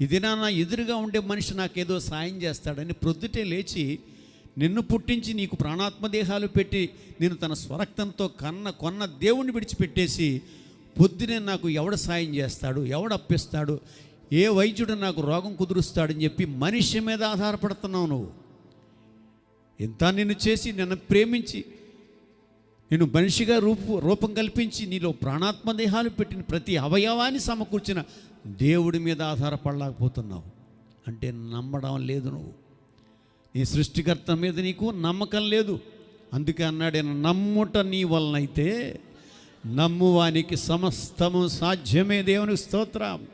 ఇది నా ఎదురుగా ఉండే మనిషి నాకేదో సాయం చేస్తాడని ప్రొద్దుటే లేచి నిన్ను పుట్టించి నీకు ప్రాణాత్మ దేహాలు పెట్టి నేను తన స్వరక్తంతో కన్న కొన్న దేవుణ్ణి విడిచిపెట్టేసి పొద్దునే నాకు ఎవడ సాయం చేస్తాడు ఎవడ అప్పిస్తాడు ఏ వైద్యుడు నాకు రోగం కుదురుస్తాడని చెప్పి మనిషి మీద ఆధారపడుతున్నావు నువ్వు. ఇంత నిన్ను చేసి నిన్ను ప్రేమించి నేను మనిషిగా రూపు రూపం కల్పించి నీలో ప్రాణాత్మ దేహాలు పెట్టిన ప్రతి అవయవాన్ని సమకూర్చిన దేవుడి మీద ఆధారపడలేకపోతున్నావు. అంటే నమ్మడం లేదు నువ్వు. నీ సృష్టికర్త మీద నీకు నమ్మకం లేదు. అందుకే అన్నాడు నమ్ముట నీ వలనైతే నమ్మువానికి సమస్తము సాధ్యమే దేవునికి స్తోత్రం.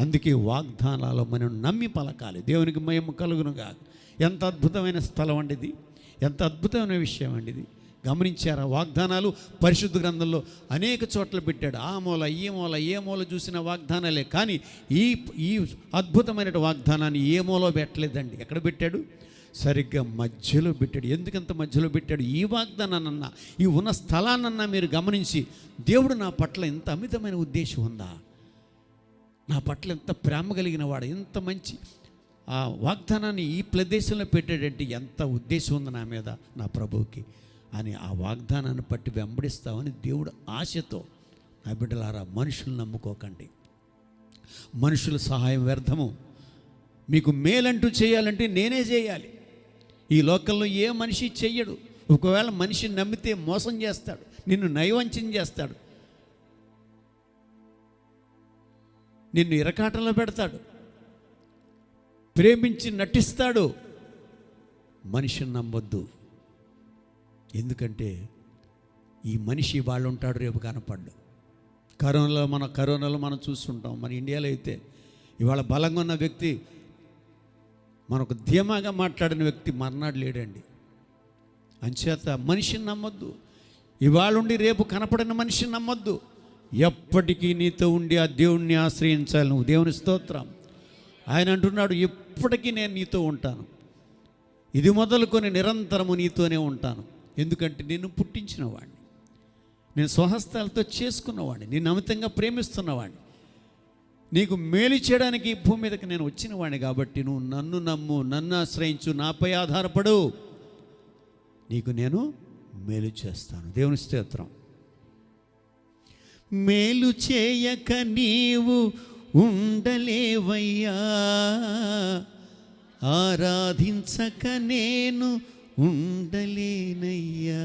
అందుకే వాగ్దానాలు మనం నమ్మి పలకాలి. దేవునికి మయం కలుగునుగా ఎంత అద్భుతమైన స్థలం అండి ఇది ఎంత అద్భుతమైన విషయం అండి ఇది గమనించారా? వాగ్దానాలు పరిశుద్ధ గ్రంథంలో అనేక చోట్ల పెట్టాడు. ఆ మూల ఈ మూల ఏ మూల చూసిన వాగ్దానాలే. కానీ ఈ ఈ అద్భుతమైన వాగ్దానాన్ని ఏ మూల పెట్టలేదండి. ఎక్కడ పెట్టాడు? సరిగ్గా మధ్యలో పెట్టాడు. ఎందుకంత మధ్యలో పెట్టాడు? ఈ వాగ్దానాన్నన్నా ఈ ఉన్న స్థలాన్నన్నా మీరు గమనించి దేవుడు నా పట్ల ఇంత అమితమైన ఉద్దేశం ఉందా? నా పట్ల ఎంత ప్రేమ కలిగిన వాడు ఎంత మంచి ఆ వాగ్దానాన్ని ఈ ప్రదేశంలో పెట్టాడంటే ఎంత ఉద్దేశం ఉంది నా మీద? నా ప్రభువుకి. అని ఆ వాగ్దానాన్ని పట్టి వెంబడిస్తామని దేవుడు ఆశతో. నా బిడ్డలారా మనుషులు నమ్ముకోకండి. మనుషుల సహాయం వ్యర్థము. మీకు మేలంటూ చేయాలంటే నేనే చేయాలి. ఈ లోకంలో ఏ మనిషి చెయ్యడు. ఒకవేళ మనిషి నమ్మితే మోసం చేస్తాడు. నిన్ను నయవంచం చేస్తాడు. నిన్ను ఇరకాటంలో పెడతాడు. ప్రేమించి నటిస్తాడు. మనిషిని నమ్మొద్దు. ఎందుకంటే ఈ మనిషి వాళ్ళు ఉంటాడు రేపు కనపడ్డు. కరోనాలో మన కరోనాలో మనం చూస్తుంటాం. మన ఇండియాలో అయితే ఇవాళ బలంగా ఉన్న వ్యక్తి మనకు ధీమాగా మాట్లాడిన వ్యక్తి మర్నాడు లేడండి. అంచేత మనిషిని నమ్మొద్దు. ఇవాళ ఉండి రేపు కనపడిన మనిషిని నమ్మొద్దు. ఎప్పటికీ నీతో ఉండి ఆ దేవుణ్ణి ఆశ్రయించాలి. నువ్వు దేవుని స్తోత్రం. ఆయన అంటున్నాడు ఎప్పటికీ నేను నీతో ఉంటాను. ఇది మొదలుకొని నిరంతరము నీతోనే ఉంటాను. ఎందుకంటే నేను పుట్టించిన వాడిని నేను స్వహస్తాలతో చేసుకున్నవాడిని నేను అమితంగా ప్రేమిస్తున్నవాడిని నీకు మేలు చేయడానికి భూమి మీదకి నేను వచ్చిన వాడిని కాబట్టి నువ్వు నన్ను నమ్ము నన్ను ఆశ్రయించు నాపై ఆధారపడు. నీకు నేను మేలు చేస్తాను. దేవుని స్తోత్రం. మేలు చేయక నీవు ఉండలేవయ్యా. ఆరాధించక నేను ఉండలేనయ్యా.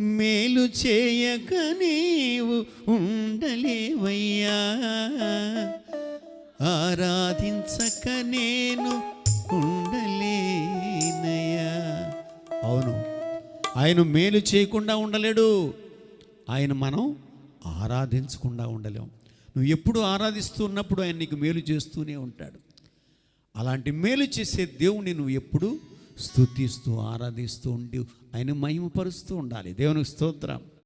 మేలు చేయక నీవు ఉండలేవయ్యా. ఆరాధించక నేను ఉండలేనయ్యా. అవును ఆయన మేలు చేయకుండా ఉండలేడు. ఆయన మనం ఆరాధించకుండా ఉండలేం. నువ్వు ఎప్పుడు ఆరాధిస్తున్నప్పుడు ఆయన నీకు మేలు చేస్తూనే ఉంటాడు. అలాంటి మేలు చేసే దేవుణ్ణి నువ్వు ఎప్పుడు స్థుతిస్తూ ఆరాధిస్తూ ఉండి ఆయన మహిమపరుస్తూ ఉండాలి. దేవునికి స్తోత్రం.